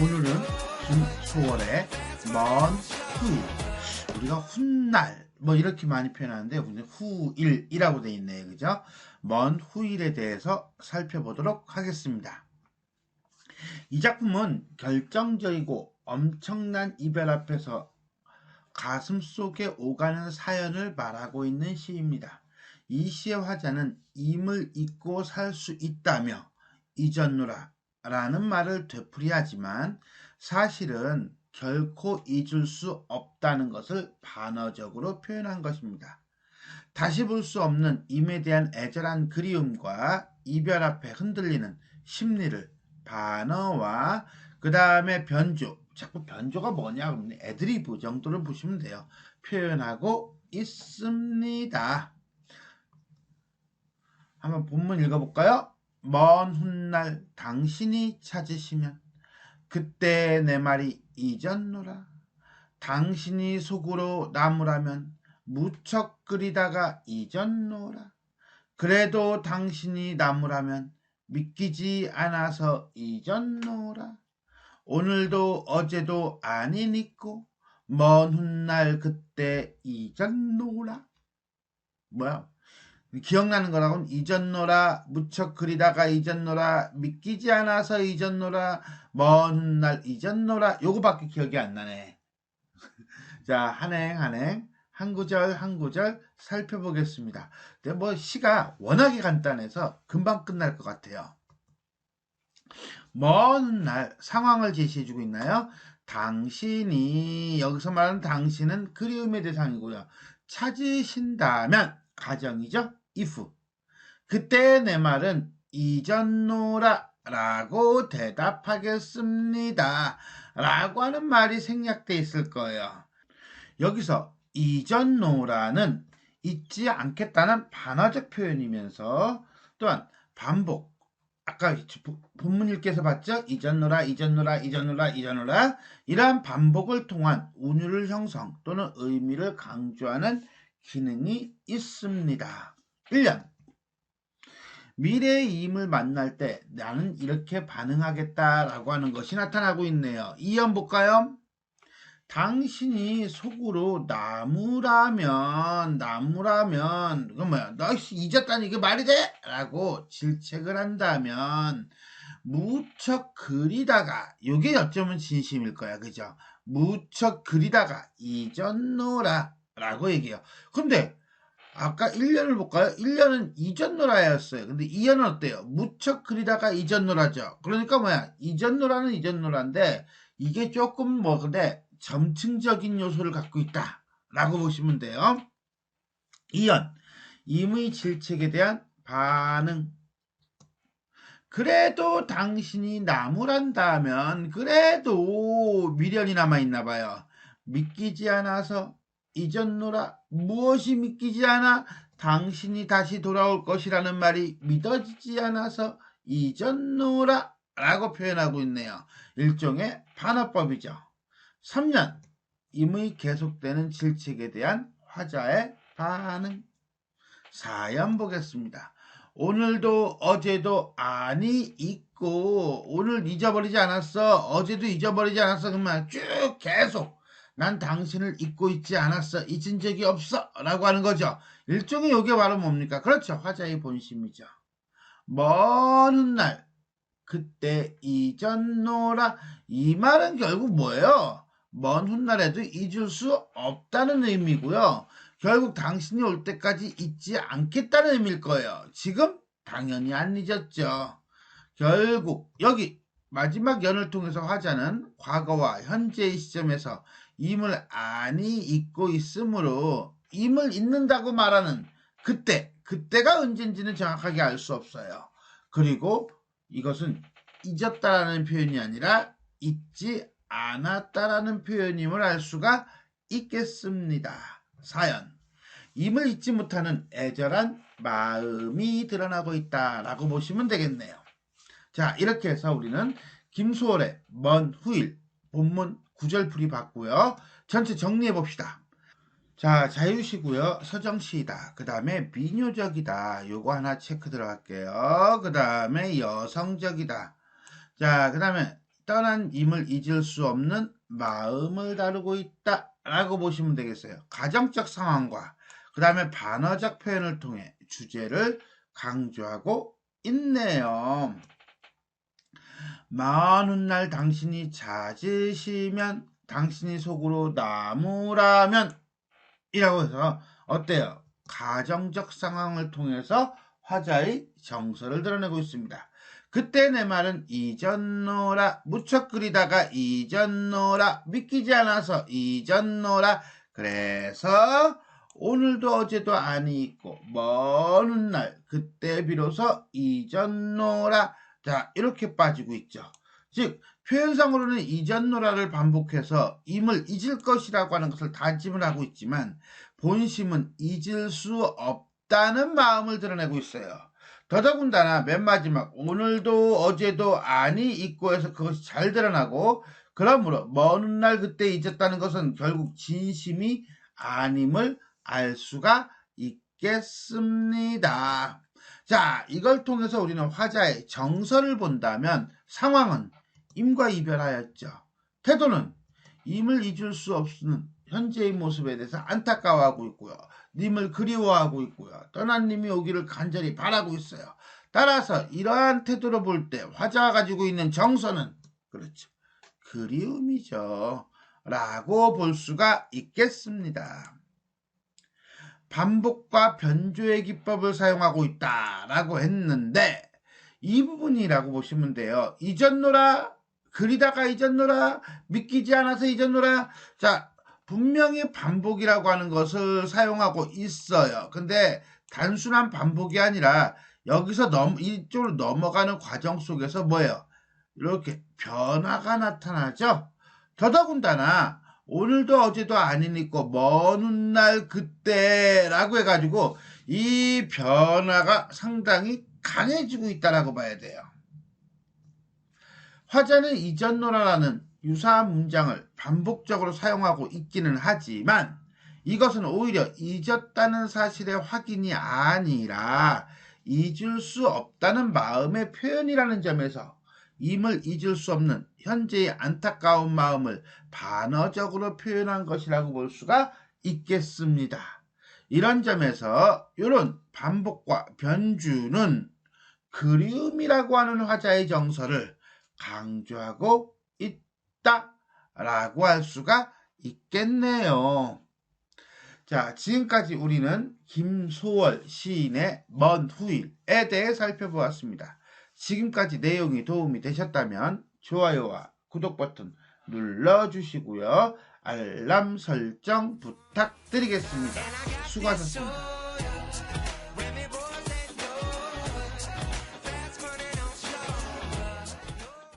오늘은 김소월의 먼 후. 우리가 훗날 뭐 이렇게 많이 표현하는데 우리는 후일이라고 돼 있네요. 그죠? 먼 후일에 대해서 살펴보도록 하겠습니다. 이 작품은 결정적이고 엄청난 이별 앞에서 가슴 속에 오가는 사연을 말하고 있는 시입니다. 이 시의 화자는 임을 잊고 살 수 있다며 잊었노라 라는 말을 되풀이하지만 사실은 결코 잊을 수 없다는 것을 반어적으로 표현한 것입니다. 다시 볼 수 없는 임에 대한 애절한 그리움과 이별 앞에 흔들리는 심리를 반어와 그 다음에 변조, 자꾸 변조가 뭐냐 그러면 애드리브 정도를 보시면 돼요. 표현하고 있습니다. 한번 본문 읽어볼까요? 먼 훗날 당신이 찾으시면 그때 내 말이 잊었노라. 당신이 속으로 나무라면 무척 끓이다가 잊었노라. 그래도 당신이 나무라면 믿기지 않아서 잊었노라. 오늘도 어제도 아니니꼬 먼 훗날 그때 잊었노라. 뭐야? 기억나는 거라고는 잊었노라 무척 그리다가 잊었노라 믿기지 않아서 잊었노라 먼 훗날 잊었노라. 요거밖에 기억이 안 나네. 자 한행 한행. 한 구절 한 구절 살펴보겠습니다. 근데 뭐 시가 워낙에 간단해서 금방 끝날 것 같아요. 먼 훗날 상황을 제시해 주고 있나요? 당신이 여기서 말하는 당신은 그리움의 대상이고요. 찾으신다면 가정이죠 if. 그때 내 말은 잊었노라 라고 대답하겠습니다. 라고 하는 말이 생략돼 있을 거예요. 여기서 잊었노라는 잊지 않겠다는 반화적 표현이면서 또한 반복. 아까 본문 읽기에서 봤죠? 잊었노라, 잊었노라, 잊었노라, 잊었노라. 이러한 반복을 통한 운율을 형성 또는 의미를 강조하는 기능이 있습니다. 1년. 미래의 임을 만날 때 나는 이렇게 반응하겠다라고 하는 것이 나타나고 있네요. 이연 볼까요? 당신이 속으로 나무라면 나무라면 그건 뭐야 너 잊었다니 이게 말이 돼? 라고 질책을 한다면 무척 그리다가 이게 어쩌면 진심일 거야 그죠? 무척 그리다가 잊었노라 라고 얘기해요. 근데 아까 1년을 볼까요? 1년은 이전 노라였어요. 근데 2년은 어때요? 무척 그리다가 이전 노라죠. 그러니까 뭐야? 이전 노라는 이전 노라인데 이게 조금 뭐 근데 점층적인 요소를 갖고 있다. 라고 보시면 돼요. 2연 임의 질책에 대한 반응 그래도 당신이 나무란다면 그래도 미련이 남아있나 봐요. 믿기지 않아서 잊었노라 무엇이 믿기지 않아 당신이 다시 돌아올 것이라는 말이 믿어지지 않아서 잊었노라 라고 표현하고 있네요. 일종의 반어법이죠. 3년 임의 계속되는 질책에 대한 화자의 반응 사연 보겠습니다. 오늘도 어제도 아니 있고 오늘 잊어버리지 않았어 어제도 잊어버리지 않았어 그러면 쭉 계속 난 당신을 잊고 있지 않았어. 잊은 적이 없어. 라고 하는 거죠. 일종의 요게 바로 뭡니까? 그렇죠. 화자의 본심이죠. 먼 훗날 그때 잊었노라. 이 말은 결국 뭐예요? 먼 훗날에도 잊을 수 없다는 의미고요. 결국 당신이 올 때까지 잊지 않겠다는 의미일 거예요. 지금 당연히 안 잊었죠. 결국 여기 마지막 연을 통해서 화자는 과거와 현재의 시점에서 임을 아니 잊고 있으므로 임을 잊는다고 말하는 그때, 그때가 언젠지는 정확하게 알 수 없어요. 그리고 이것은 잊었다라는 표현이 아니라 잊지 않았다라는 표현임을 알 수가 있겠습니다. 사연. 임을 잊지 못하는 애절한 마음이 드러나고 있다라고 보시면 되겠네요. 자, 이렇게 해서 우리는 김수월의 먼 후일 본문 구절풀이 봤고요. 전체 정리해 봅시다. 자, 자유시고요. 서정시이다. 그 다음에 미녀적이다. 요거 하나 체크 들어갈게요. 그 다음에 여성적이다. 자, 그 다음에 떠난 임을 잊을 수 없는 마음을 다루고 있다 라고 보시면 되겠어요. 가정적 상황과 그 다음에 반어적 표현을 통해 주제를 강조하고 있네요. 많은 날 당신이 잦으시면 당신이 속으로 나무라면 이라고 해서 어때요? 가정적 상황을 통해서 화자의 정서를 드러내고 있습니다. 그때 내 말은 잊었노라 무척 그리다가 잊었노라 믿기지 않아서 잊었노라 그래서 오늘도 어제도 아니 있고 먼날 그때 비로소 잊었노라 자 이렇게 빠지고 있죠. 즉 표현상으로는 잊었노라를 반복해서 임을 잊을 것이라고 하는 것을 다짐을 하고 있지만 본심은 잊을 수 없다는 마음을 드러내고 있어요. 더더군다나 맨 마지막 오늘도 어제도 아니 있고 해서 그것이 잘 드러나고 그러므로 먼 날 그때 잊었다는 것은 결국 진심이 아님을 알 수가 있겠습니다. 자, 이걸 통해서 우리는 화자의 정서를 본다면 상황은 임과 이별하였죠. 태도는 임을 잊을 수 없는 현재의 모습에 대해서 안타까워하고 있고요. 님을 그리워하고 있고요. 떠난 님이 오기를 간절히 바라고 있어요. 따라서 이러한 태도로 볼 때 화자가 가지고 있는 정서는 그렇죠. 그리움이죠. 라고 볼 수가 있겠습니다. 반복과 변조의 기법을 사용하고 있다라고 했는데 이 부분이라고 보시면 돼요. 잊었노라 그리다가 잊었노라 믿기지 않아서 잊었노라 자 분명히 반복이라고 하는 것을 사용하고 있어요. 근데 단순한 반복이 아니라 여기서 넘 이쪽으로 넘어가는 과정 속에서 뭐예요? 이렇게 변화가 나타나죠. 더더군다나 오늘도 어제도 아니니까 먼날 그때라고 해가지고 이 변화가 상당히 강해지고 있다라고 봐야 돼요. 화자는 이전 노라라는 유사한 문장을 반복적으로 사용하고 있기는 하지만 이것은 오히려 잊었다는 사실의 확인이 아니라 잊을 수 없다는 마음의 표현이라는 점에서 임을 잊을 수 없는 현재의 안타까운 마음을 반어적으로 표현한 것이라고 볼 수가 있겠습니다. 이런 점에서 이런 반복과 변주는 그리움이라고 하는 화자의 정서를 강조하고 있다라고 할 수가 있겠네요. 자, 지금까지 우리는 김소월 시인의 먼 후일에 대해 살펴보았습니다. 지금까지 내용이 도움이 되셨다면 좋아요와 구독 버튼 눌러주시고요. 알람 설정 부탁드리겠습니다. 수고하셨습니다.